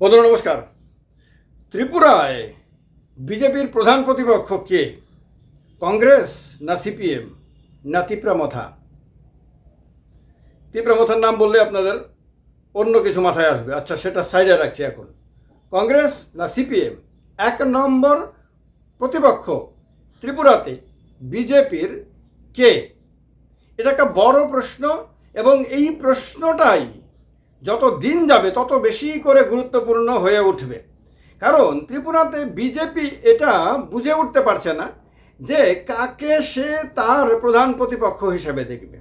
বন্ধুরা, নমস্কার। ত্রিপুরায় বিজেপির প্রধান প্রতিপক্ষ কে? কংগ্রেস না সিপিএম? না তিপ্রামথা? তিপ্রামথার নাম বললে আপনাদের অন্য কিছু মাথায় আসবে। আচ্ছা সেটা সাইডে রাখছি এখন। কংগ্রেস না সিপিএম? এক নম্বর প্রতিপক্ষ ত্রিপুরাতে বিজেপির কে? এটা একটা বড় প্রশ্ন এবং এই প্রশ্নটাই যত দিন যাবে, তত বেশি করে গুরুত্বপূর্ণ হয়ে উঠবে। কারণ ত্রিপুরাতে বিজেপি এটা বুঝে উঠতে পারছে না যে কাকে সে তার প্রধান প্রতিপক্ষ হিসেবে দেখবে।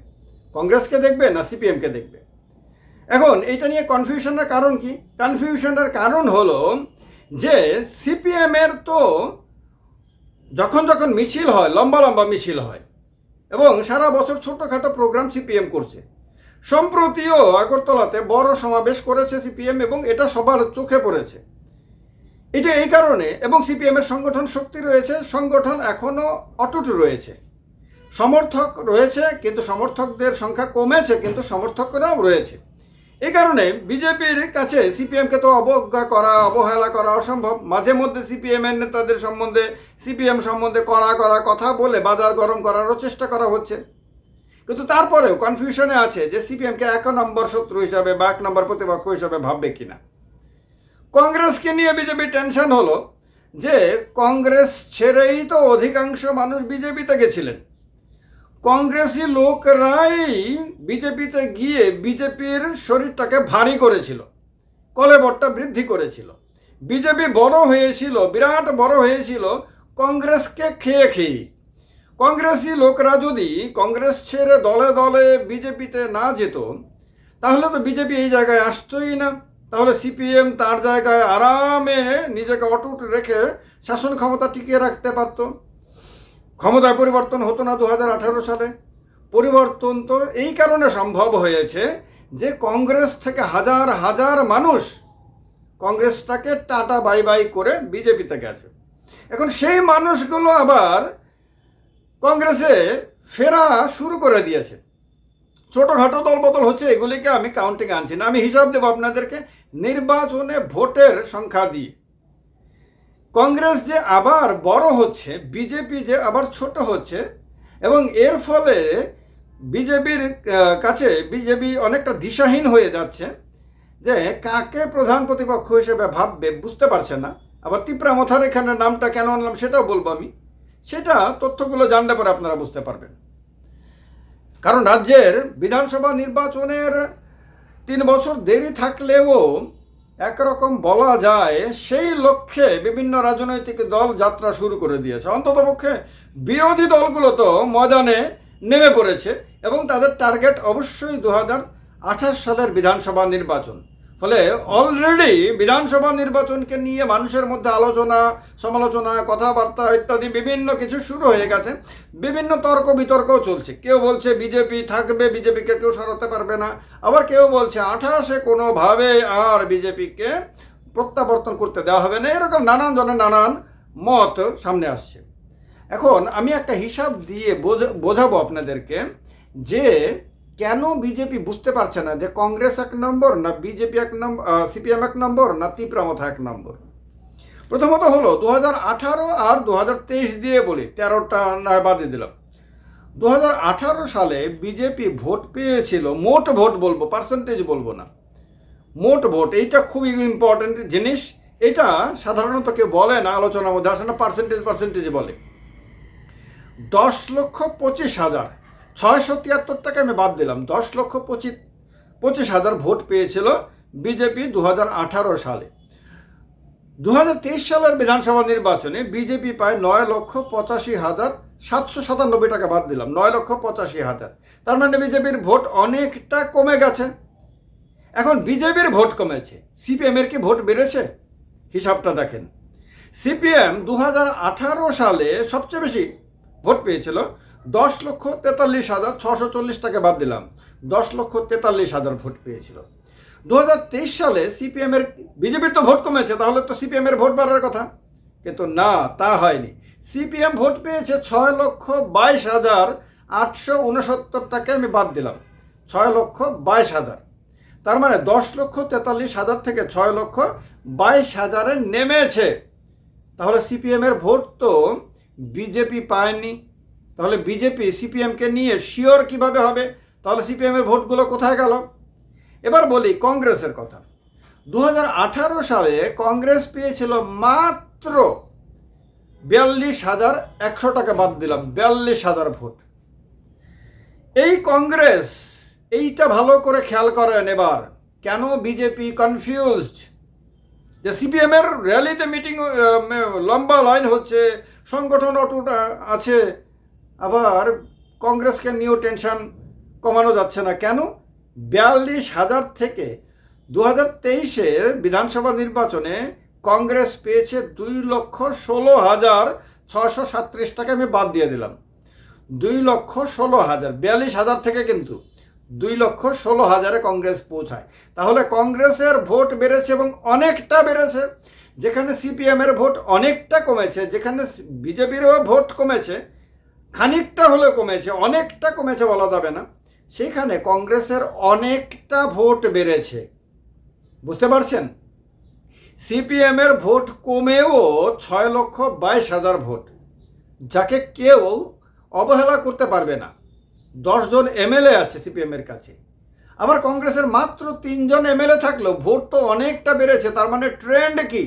কংগ্রেসকে দেখবে না সিপিএমকে দেখবে? এখন এটা নিয়ে কনফিউশনের কারণ কি? কনফিউশনের কারণ হলো যে সিপিএমের তো যখন যখন মিছিল হয়, লম্বা লম্বা মিছিল হয়, এবং সারা বছর ছোটখাটো প্রোগ্রাম সিপিএম করছে। সম্প্রতিও আগরতলাতে বড় সমাবেশ করেছে সিপিএম এবং এটা সবার চোখে পড়েছে। এটা এই কারণে এবং সিপিএমের সংগঠন শক্তি রয়েছে, সংগঠন এখনও অটুট রয়েছে। সমর্থক রয়েছে, কিন্তু সমর্থকদের সংখ্যা কমেছে, কিন্তু সমর্থকরাও রয়েছে। এই কারণে বিজেপির কাছে সিপিএমকে তো অবজ্ঞা করা, অবহেলা করা অসম্ভব। মাঝে মধ্যে সিপিএম এর নেতাদের সম্বন্ধে, সিপিএম সম্বন্ধে করা করা কথা বলে বাজার গরম করারও চেষ্টা করা হচ্ছে। কিন্তু তারপরেও কনফিউশনে আছে যে সিপিএমকে এক নম্বর শত্রু হিসাবে বা এক নম্বর প্রতিপক্ষ হিসাবে ভাববে কিনা। কংগ্রেসকে নিয়ে বিজেপি টেনশন হলো যে কংগ্রেস ছেড়েই তো অধিকাংশ মানুষ বিজেপিতে গেছিলেন। কংগ্রেসি লোকরাই বিজেপিতে গিয়ে বিজেপির শরীরটাকে ভারী করেছিল, কলেবরটা বৃদ্ধি করেছিল। বিজেপি বড় হয়েছিল, বিরাট বড় হয়েছিল, কংগ্রেসকে খেয়ে খেয়ে কংগ্রেসি লোকরা যদি কংগ্রেস ছেড়ে দলে দলে বিজেপিতে না যেত, তাহলে তো বিজেপি এই জায়গায় আসতোই না। তাহলে সিপিএম তার জায়গায় আরামে নিজেকে অটুট রেখে শাসন ক্ষমতা টিকিয়ে রাখতে পারত। ক্ষমতায় পরিবর্তন হতো না দু হাজার আঠারো সালে। পরিবর্তন তো এই কারণে সম্ভব হয়েছে যে কংগ্রেস থেকে হাজার হাজার মানুষ কংগ্রেসটাকে টাটা বাই বাই করে বিজেপিতে গেছে। এখন সেই মানুষগুলো আবার কংগ্রেসে ফেরা শুরু করে দিয়েছে। ছোটোখাটো দলবদল হচ্ছে এগুলিকে আমি কাউন্টিং আনছি না। আমি হিসাব দেবো আপনাদেরকে, নির্বাচনে ভোটের সংখ্যা দিয়ে। কংগ্রেস যে আবার বড় হচ্ছে, বিজেপি যে আবার ছোট হচ্ছে, এবং এর ফলে বিজেপির কাছে বিজেপি অনেকটা দিশাহীন হয়ে যাচ্ছে, যে কাকে প্রধান প্রতিপক্ষ হিসেবে ভাববে বুঝতে পারছে না। আবার তিপ্রামথার এখানে নামটা কেন আনলাম সেটাও বলব আমি। সেটা তথ্যগুলো জানলে পরে আপনারা বুঝতে পারবেন। কারণ রাজ্যের বিধানসভা নির্বাচনের তিন বছর দেরি থাকলেও একরকম বলা যায় সেই লক্ষ্যে বিভিন্ন রাজনৈতিক দল যাত্রা শুরু করে দিয়েছে। অন্ততপক্ষে বিরোধী দলগুলো তো ময়দানে নেমে পড়েছে এবং তাদের টার্গেট অবশ্যই দু সালের বিধানসভা নির্বাচন। ফলে অলরেডি বিধানসভা নির্বাচনকে নিয়ে মানুষের মধ্যে আলোচনা, সমালোচনা, কথাবার্তা ইত্যাদি বিভিন্ন কিছু শুরু হয়ে গেছে। বিভিন্ন তর্ক বিতর্কও চলছে। কেউ বলছে বিজেপি থাকবে, বিজেপিকে কেউ সরাতে পারবে না। আবার কেউ বলছে আঠাশে কোনোভাবে আর বিজেপিকে প্রত্যাবর্তন করতে দেওয়া হবে না। এরকম নানান জনের নানান মত সামনে আসছে। এখন আমি একটা হিসাব দিয়ে বোঝা- বোঝাবো আপনাদেরকে যে কেন বিজেপি বুঝতে পারছে না যে কংগ্রেস এক নম্বর, না বিজেপি এক নম্বর সিপিএম এক নম্বর, না তিপ্রামথা এক নম্বর? প্রথমত হলো দু আর দু হাজার তেইশ দিয়ে বলি, তেরোটা বাদে দিলাম। দু হাজার আঠারো সালে বিজেপি ভোট পেয়েছিল, মোট ভোট বলব পার্সেন্টেজ বলব না। মোট ভোট, এইটা খুবই ইম্পর্টেন্ট জিনিস। এটা সাধারণত কেউ বলে না, আলোচনার মধ্যে আসে না পার্সেন্টেজ পার্সেন্টেজ বলে। দশ লক্ষ পঁচিশ হাজার ছয়শো তিয়াত্তর টাকা আমি বাদ দিলাম। দশ লক্ষ পঁচিশ পঁচিশ হাজার ভোট পেয়েছিল বিজেপি দু আঠারো সালে। দু হাজার তেইশ সালের বিধানসভা নির্বাচনে বিজেপি পায় নয় লক্ষ পঁচাশি হাজার সাতশো সাতানব্বই টাকা বাদ দিলাম। নয় লক্ষ পঁচাশি হাজার। তার মানে বিজেপির ভোট অনেকটা কমে গেছে। এখন বিজেপির ভোট কমেছে। সিপিএম এর কি ভোট বেড়েছে? হিসাবটা দেখেন। সিপিএম দু হাজার আঠারো সালে সবচেয়ে বেশি ভোট পেয়েছিল দশ লক্ষ তেতাল্লিশ হাজার ছশো চল্লিশ টাকা বাদ দিলাম। দশ লক্ষ তেতাল্লিশ হাজার ভোট পেয়েছিল। দু হাজার তেইশ সালে সিপিএম এর, বিজেপির তো ভোট কমেছে, তাহলে তো সিপিএম এর ভোট বাড়ার কথা। কিন্তু না, তা হয়নি। সিপিএম ভোট পেয়েছে ছয় লক্ষ বাইশ হাজার আটশো উনসত্তর টাকা আমি বাদ দিলাম। ছয় লক্ষ বাইশ হাজার। তার মানে দশ লক্ষ তেতাল্লিশ হাজার থেকে ছয় লক্ষ বাইশ হাজারে নেমেছে। তাহলে সিপিএমের ভোট তো বিজেপি পায়নি। তাহলে বিজেপি সিপিএমকে নিয়ে শিওর কীভাবে হবে? তাহলে সিপিএমের ভোটগুলো কোথায় গেল? এবার বলি কংগ্রেসের কথা। দু হাজার আঠারো সালে কংগ্রেস পেয়েছিল মাত্র বিয়াল্লিশ হাজার একশো টাকা বাদ দিলাম, বিয়াল্লিশ হাজার ভোট। এই কংগ্রেস এইটা ভালো করে খেয়াল করেন এবার, কেন বিজেপি কনফিউজড যে সিপিএম এর র্যালিতে মিটিং লম্বা লাইন হচ্ছে, সংগঠন অটুট আছে আবার কংগ্রেসকে নিয়েও টেনশন কমানো যাচ্ছে না। কেন? বিয়াল্লিশ হাজার থেকে দু হাজার তেইশের বিধানসভা নির্বাচনে কংগ্রেস পেয়েছে দুই লক্ষ ষোলো হাজার ছশো সাতত্রিশ টাকা। আমি বাদ দিয়ে দিলাম। দুই লক্ষ ষোলো হাজার, বিয়াল্লিশ হাজার থেকে কিন্তু দুই লক্ষ ষোলো হাজারে কংগ্রেস পৌঁছায়। তাহলে কংগ্রেসের ভোট বেড়েছে এবং অনেকটা বেড়েছে। যেখানে সিপিএমের ভোট অনেকটা কমেছে, যেখানে বিজেপিরও ভোট কমেছে খানিকটা হলেও কমেছে, অনেকটা কমেছে বলা যাবে না। সেখানে কংগ্রেসের অনেকটা ভোট বেড়েছে। বুঝতে পারছেন? সিপিএমের ভোট কমেও ছয় লক্ষ বাইশ হাজার ভোট, যাকে কেউ অবহেলা করতে পারবে না। দশজন এমএলএ আছে সিপিএমের কাছে। আবার কংগ্রেসের মাত্র তিনজন এমএলএ থাকলেও ভোট তো অনেকটা বেড়েছে, তার মানে ট্রেন্ড কি?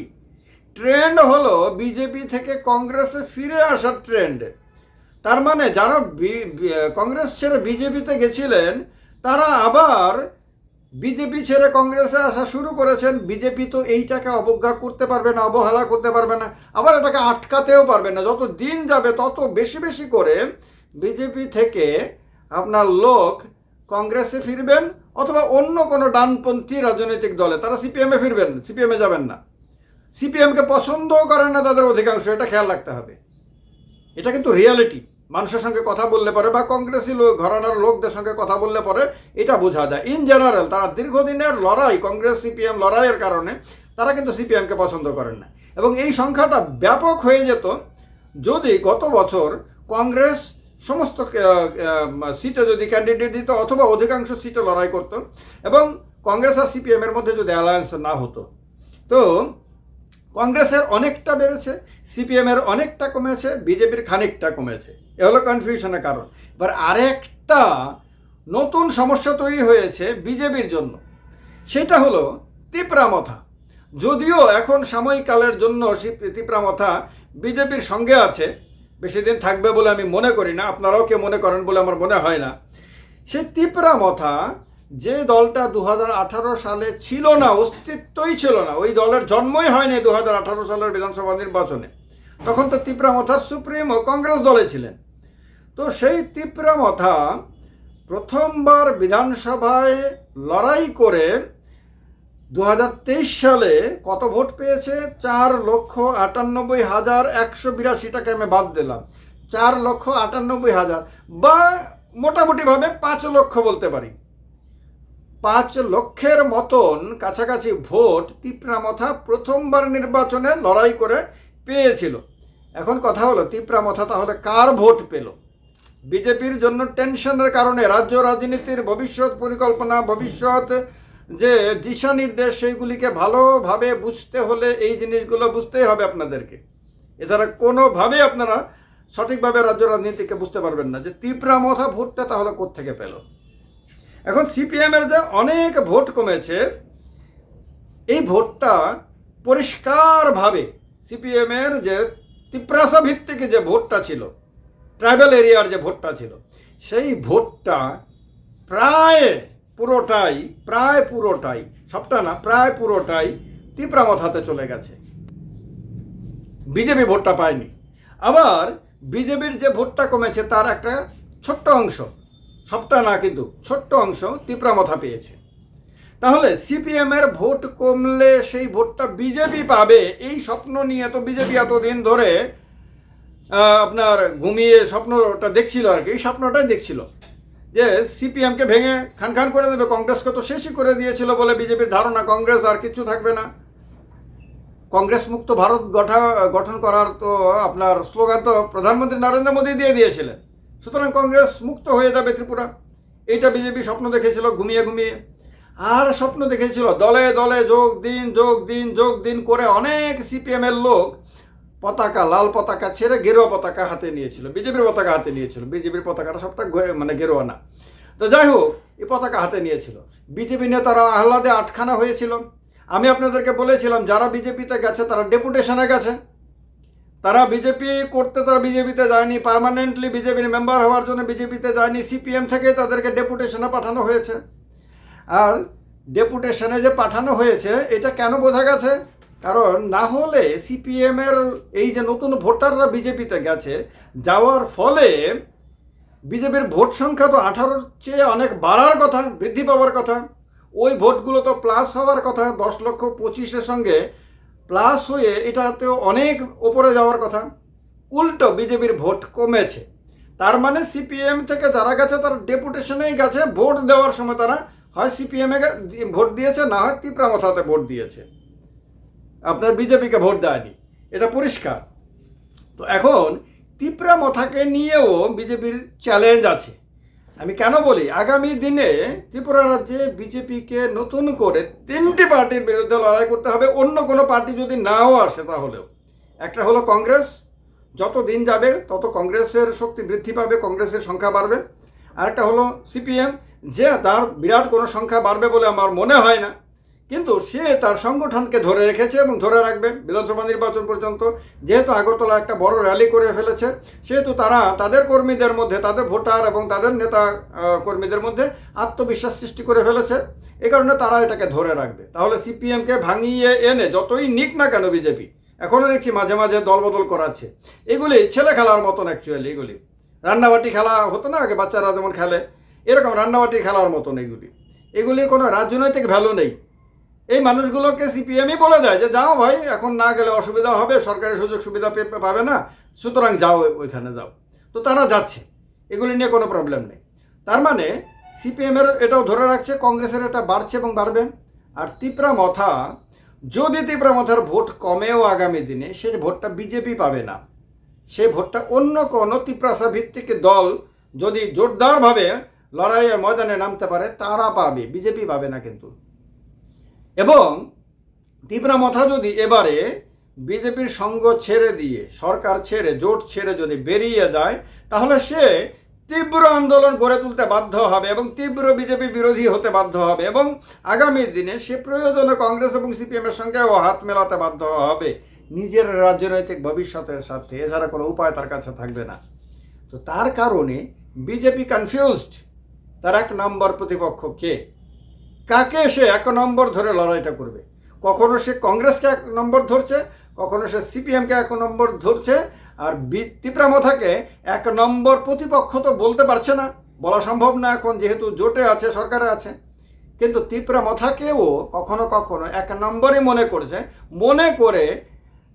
ট্রেন্ড হলো বিজেপি থেকে কংগ্রেসে ফিরে আসার ট্রেন্ড। তার মানে যারা কংগ্রেস ছেড়ে বিজেপিতে গেছিলেন, তারা আবার বিজেপি ছেড়ে কংগ্রেসে আসা শুরু করেছেন। বিজেপি তো এইটাকে অবজ্ঞা করতে পারবে না, অবহেলা করতে পারবে না, আবার এটাকে আটকাতেও পারবে না। যত দিন যাবে, তত বেশি বেশি করে বিজেপি থেকে আপনার লোক কংগ্রেসে ফিরবেন অথবা অন্য কোনো ডানপন্থী রাজনৈতিক দলে, তারা সিপিএমে ফিরবেন, সিপিএমে যাবেন না। সিপিএমকে পছন্দও করেন না তাদের অধিকাংশ, এটা খেয়াল রাখতে হবে। এটা কিন্তু রিয়ালিটি মানুষের সঙ্গে কথা বললে পরে বা কংগ্রেসি লোক, ঘরানার লোকদের সঙ্গে কথা বললে পরে এটা বোঝা যায়। ইন জেনারেল তারা দীর্ঘদিনের লড়াই, কংগ্রেস, সিপিএম লড়াইয়ের কারণে তারা কিন্তু সিপিএমকে পছন্দ করেন না। এবং এই সংখ্যাটা ব্যাপক হয়ে যেত যদি গত বছর কংগ্রেস সমস্ত সিটে যদি ক্যান্ডিডেট দিত অথবা অধিকাংশ সিটে লড়াই করত এবং কংগ্রেস আর সিপিএম এর মধ্যে যদি অ্যালায়েন্স না হতো। তো কংগ্রেসের অনেকটা বেড়েছে সিপিএম এর অনেকটা কমেছে, বিজেপির খানিকটা কমেছে। এ হলো কনফিউশনের কারণ। এবার আরেকটা নতুন সমস্যা তৈরি হয়েছে বিজেপির জন্য। সেটা হলো তিপ্রামথা। যদিও এখন সাময়িককালের জন্য তিপ্রামথা বিজেপির সঙ্গে আছে, বেশি দিন থাকবে বলে আমি মনে করি না, আপনারাও কেউ মনে করেন বলে আমার মনে হয় না। সে তিপ্রামথা যে দলটা দু হাজার আঠারো সালে ছিল না, অস্তিত্বই ছিল না, ওই দলের জন্মই হয়নি দু হাজার আঠারো সালের বিধানসভা নির্বাচনে। তখন তো তিপ্রামথার সুপ্রিম কংগ্রেস দলে ছিলেন। তো সেই তিপ্রামথা প্রথমবার বিধানসভায় লড়াই করে দু হাজার তেইশ সালে কত ভোট পেয়েছে? চার লক্ষ আটানব্বই হাজার একশো বিরাশিটাকে আমি বাদ দিলাম। চার লক্ষ আটানব্বই হাজার বা মোটামুটিভাবে পাঁচ লক্ষ বলতে পারি। পাঁচ লক্ষের মতন কাছাকাছি ভোট তিপ্রামথা প্রথমবার নির্বাচনে লড়াই করে পেয়েছিল। এখন কথা হলো তিপ্রামথা তাহলে কার ভোট পেল? বিজেপির জন্য টেনশনের কারণে রাজ্য রাজনীতির ভবিষ্যৎ পরিকল্পনা, ভবিষ্যৎ যে দিশা নির্দেশ সেইগুলিকে ভালোভাবে বুঝতে হলে এই জিনিসগুলো বুঝতেই হবে আপনাদেরকে। এছাড়া কোনোভাবে আপনারা সঠিকভাবে রাজ্য রাজনীতিকে বুঝতে পারবেন না। যে তিপ্রামথা ভোটটা তাহলে কোত্থেকে পেল? এখন সিপিএম এর যে অনেক ভোট কমেছে, এই ভোটটা পরিষ্কারভাবে সিপিএম এর যে তিপ্রাসা ভিত্তিক যে ভোটটা ছিল ট্রাইবাল এরিয়ার যে ভোটটা ছিল, সেই ভোটটা প্রায় পুরোটাই প্রায় পুরোটাই, সবটা না, প্রায় পুরোটাই তিপ্রামত হাতে চলে গেছে। বিজেপি ভোটটা পায়নি। আবার বিজেপির যে ভোটটা কমেছে তার একটা ছোট্ট অংশ, সবটা না কিন্তু ছোট্ট অংশ তিপ্রামথা পেয়েছে। তাহলে সিপিএম এর ভোট কমলে সেই ভোটটা বিজেপি পাবে, এই স্বপ্ন নিয়ে তো বিজেপি এতদিন ধরে আপনার ঘুমিয়ে স্বপ্নটা দেখছিল আর কি, এই স্বপ্নটাই দেখছিল। যে সিপিএমকে ভেঙে খান খান করে দেবে, কংগ্রেসকে তো শেষই করে দিয়েছিল বলে বিজেপির ধারণা, কংগ্রেস আর কিছু থাকবে না। কংগ্রেস মুক্ত ভারত গঠা, গঠন করার তো আপনার স্লোগান তো প্রধানমন্ত্রী নরেন্দ্র মোদী দিয়ে দিয়েছিলেন। সুতরাং কংগ্রেস মুক্ত হয়ে যাবে ত্রিপুরা। এইটা বিজেপি স্বপ্ন দেখেছিল, ঘুমিয়ে ঘুমিয়ে। আর স্বপ্ন দেখেছিল, দলে দলে যোগ দিন যোগ দিন যোগ দিন করে অনেক সিপিএমের লোক পতাকা, লাল পতাকা, ছেড়ে গেরুয়া পতাকা হাতে নিয়েছিল, বিজেপির পতাকা হাতে নিয়েছিল, বিজেপির পতাকাটা সবটা মানে গেরুয়া না। তো যাই হোক, এই পতাকা হাতে নিয়েছিল। বিজেপি নেতারা আহ্লাদে আটখানা হয়েছিল। আমি আপনাদেরকে বলেছিলাম, যারা বিজেপিতে গেছে তারা ডেপুটেশনে গেছে। তারা বিজেপি করতে, তারা বিজেপিতে যায়নি, পার্মানেন্টলি বিজেপির মেম্বার হওয়ার জন্য বিজেপিতে যায়নি, সিপিএম থেকে তাদেরকে ডেপুটেশনে পাঠানো হয়েছে। আর ডেপুটেশনে যে পাঠানো হয়েছে, এটা কেন বোঝা গেছে? কারণ না হলে সিপিএম এর এই যে নতুন ভোটাররা বিজেপিতে গেছে, যাওয়ার ফলে বিজেপির ভোট সংখ্যা তো আঠারোর চেয়ে অনেক বাড়ার কথা, বৃদ্ধি পাওয়ার কথা। ওই ভোটগুলো তো প্লাস হওয়ার কথা, দশ লক্ষ পঁচিশের সঙ্গে প্লাস হয়ে এটাতেও অনেক ওপরে যাওয়ার কথা। উল্টো বিজেপির ভোট কমেছে। তার মানে সিপিএম থেকে যারা গেছে তার ডেপুটেশনেই গেছে, ভোট দেওয়ার সময় তারা হয় সিপিএমে ভোট দিয়েছে, না হয় তীব্রামথাতে ভোট দিয়েছে। আপনার বিজেপিকে ভোট দেয়নি। এটা পরিষ্কার। তো এখন তীব্রামথাকে নিয়েও বিজেপির চ্যালেঞ্জ আছে। আমি কেন বলি? আগামী দিনে ত্রিপুরা রাজ্যে বিজেপিকে নতুন করে তিনটি পার্টির বিরুদ্ধে লড়াই করতে হবে। অন্য কোনো পার্টি যদি নাও আসে তাহলেও। একটা হলো কংগ্রেস। যত দিন যাবে, তত কংগ্রেসের শক্তি বৃদ্ধি পাবে, কংগ্রেসের সংখ্যা বাড়বে। আরেকটা হলো সিপিএম। যে তার বিরাট কোনো সংখ্যা বাড়বে বলে আমার মনে হয় না। কিন্তু সে তার সংগঠনকে ধরে রেখেছে এবং ধরে রাখবে বিধানসভা নির্বাচন পর্যন্ত। যেহেতু আগরতলা একটা বড় র্যালি করে ফেলেছে, সেহেতু তারা তাদের কর্মীদের মধ্যে, তাদের ভোটার এবং তাদের নেতা কর্মীদের মধ্যে আত্মবিশ্বাস সৃষ্টি করে ফেলেছে। এ কারণে তারা এটাকে ধরে রাখবে। তাহলে সিপিএমকে ভাঙিয়ে এনে যতই নিক না কেন বিজেপি এখনও দেখছি মাঝে মাঝে দলবদল করাচ্ছে। এগুলি ছেলে খেলার মতন অ্যাকচুয়ালি এগুলি। রান্নাবাটি খেলা হতো না আগে, বাচ্চারা যেমন খেলে, এরকম রান্নাবাটি খেলার মতন এগুলি। এগুলির কোনো রাজনৈতিক ভ্যালু নেই। এই মানুষগুলোকে সিপিএমই বলে দেয় যে, যাও ভাই, এখন না গেলে অসুবিধা হবে, সরকারি সুযোগ সুবিধা পাবে না, সুতরাং যাও ওইখানে যাও। তো তারা যাচ্ছে। এগুলি নিয়ে কোনো প্রবলেম নেই। তার মানে সিপিএমের এটাও ধরে রাখছে, কংগ্রেসের এটা বাড়ছে এবং বাড়বে। আর তিপ্রা মথা যদি তিপ্রা মথার ভোট কমেও আগামী দিনে, সে ভোটটা বিজেপি পাবে না। সে ভোটটা অন্য কোনো তিপ্রাসা ভিত্তিক দল যদি জোরদারভাবে লড়াইয়ের ময়দানে নামতে পারে, তারা পাবে বিজেপি পাবে না কিন্তু। এবং তীব্রা মথা যদি এবারে বিজেপির সঙ্গ ছেড়ে দিয়ে, সরকার ছেড়ে, জোট ছেড়ে যদি বেরিয়ে যায়, তাহলে সে তীব্র আন্দোলন গড়ে তুলতে বাধ্য হবে এবং তীব্র বিজেপি বিরোধী হতে বাধ্য হবে এবং আগামী দিনে সে প্রয়োজনে কংগ্রেস এবং সিপিএমের সঙ্গেও হাত মেলাতে বাধ্য হবে। নিজের রাজনৈতিক ভবিষ্যতের সাথে এছাড়া কোনো উপায় তার কাছে থাকবে না। তো তার কারণে বিজেপি কনফিউজড তার এক নম্বর প্রতিপক্ষ কে? কাকে সে এক নম্বর ধরে লড়াইটা করবে? কখনো সে কংগ্রেসকে এক নম্বর ধরছে, কখনো সে সিপিএমকে এক নম্বর ধরছে, আর তিপ্রামথাকে এক নম্বর প্রতিপক্ষ তো বলতে পারছে না। বলা সম্ভব না এখন, যেহেতু জোটে আছে, সরকারে আছে। কিন্তু তিপ্রামথাকেও কখনো কখনো এক নম্বরই মনে করছে। মনে করে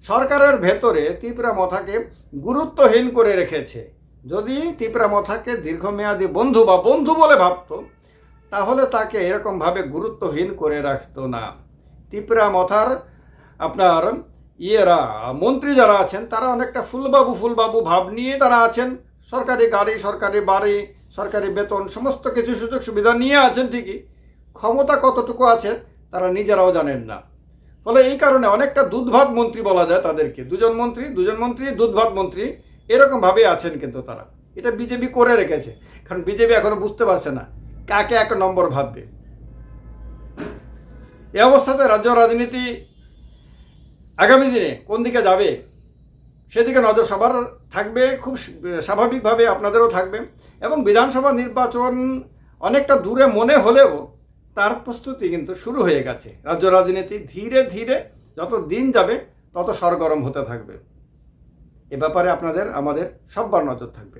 সরকারের ভেতরে তিপ্রামথাকে গুরুত্বহীন করে রেখেছে। যদি তিপ্রামথাকে দীর্ঘমেয়াদী বন্ধু বা বন্ধু বলে ভাবতো তাহলে তাকে এরকমভাবে গুরুত্বহীন করে রাখতো না। তিপ্রা মথার আপনার ইয়েরা, মন্ত্রী যারা আছেন, তারা অনেকটা ফুলবাবু ফুলবাবু ভাব নিয়ে তারা আছেন। সরকারি গাড়ি, সরকারি বাড়ি, সরকারি বেতন, সমস্ত কিছু সুযোগ সুবিধা নিয়ে আছেন ঠিকই। ক্ষমতা কতটুকু আছে, তারা নিজেরাও জানেন না। ফলে এই কারণে অনেকটা দুধভাত মন্ত্রী বলা যায় তাদেরকে। দুজন মন্ত্রী দুজন মন্ত্রী দুধভাত মন্ত্রী, এরকমভাবেই আছেন কিন্তু তারা। এটা বিজেপি করে রেখেছে। কারণ বিজেপি এখনও বুঝতে পারছে না। কাকে এক নম্বর ভাববে? এ অবস্থাতে রাজ্য রাজনীতি আগামী দিনে কোন দিকে যাবে? সেদিকে নজর সবার থাকবে, খুব স্বাভাবিকভাবে আপনাদেরও থাকবে এবং বিধানসভা নির্বাচন অনেকটা দূরে মনে হলেও তার প্রস্তুতি কিন্তু শুরু হয়ে গেছে। রাজ্য রাজনীতি ধীরে ধীরে যত দিন যাবে তত সরগরম হতে থাকবে। এ ব্যাপারে আপনাদের, আমাদের সববার নজর থাকবে।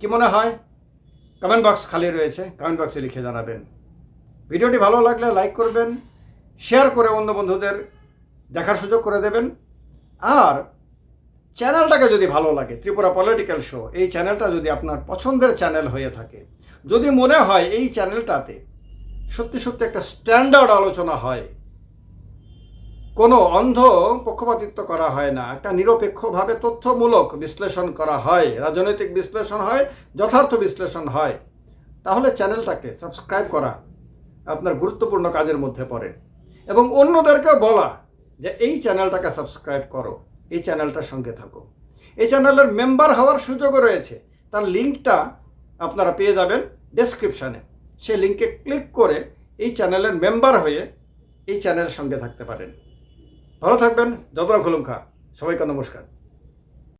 কি মনে হয়? কমেন্ট বক্স খালি রয়েছে কমেন্ট বক্সে লিখে জানাবেন। ভিডিওটি ভালো লাগলে লাইক করবেন শেয়ার করে অন্য বন্ধুদের দেখার সুযোগ করে দেবেন। আর চ্যানেলটাকে যদি ভালো লাগে, ত্রিপুরা পলিটিক্যাল শো এই চ্যানেলটা যদি আপনার পছন্দের চ্যানেল হয়ে থাকে, যদি মনে হয় এই চ্যানেলটাতে সত্যি সত্যি একটা স্ট্যান্ডার্ড আলোচনা হয় কোনো অন্ধ পক্ষপাতিত্ব করা হয় না। একটা নিরপেক্ষভাবে তথ্যমূলক বিশ্লেষণ করা হয়, রাজনৈতিক বিশ্লেষণ হয়, যথার্থ বিশ্লেষণ হয়। তাহলে চ্যানেলটাকে সাবস্ক্রাইব করা আপনার গুরুত্বপূর্ণ কাজের মধ্যে পড়ে। এবং অন্যদেরকে বলা যে এই চ্যানেলটাকে সাবস্ক্রাইব করো, এই চ্যানেলটার সঙ্গে থাকো। এই চ্যানেলের মেম্বার হওয়ার সুযোগও রয়েছে। তার লিঙ্কটা আপনারা পেয়ে যাবেন ডেসক্রিপশানে। সেই লিঙ্কে ক্লিক করে এই চ্যানেলের মেম্বার হয়ে এই চ্যানেলের সঙ্গে থাকতে পারেন। ভালো থাকবেন যতটা খুলুম খা। সবাইকে নমস্কার।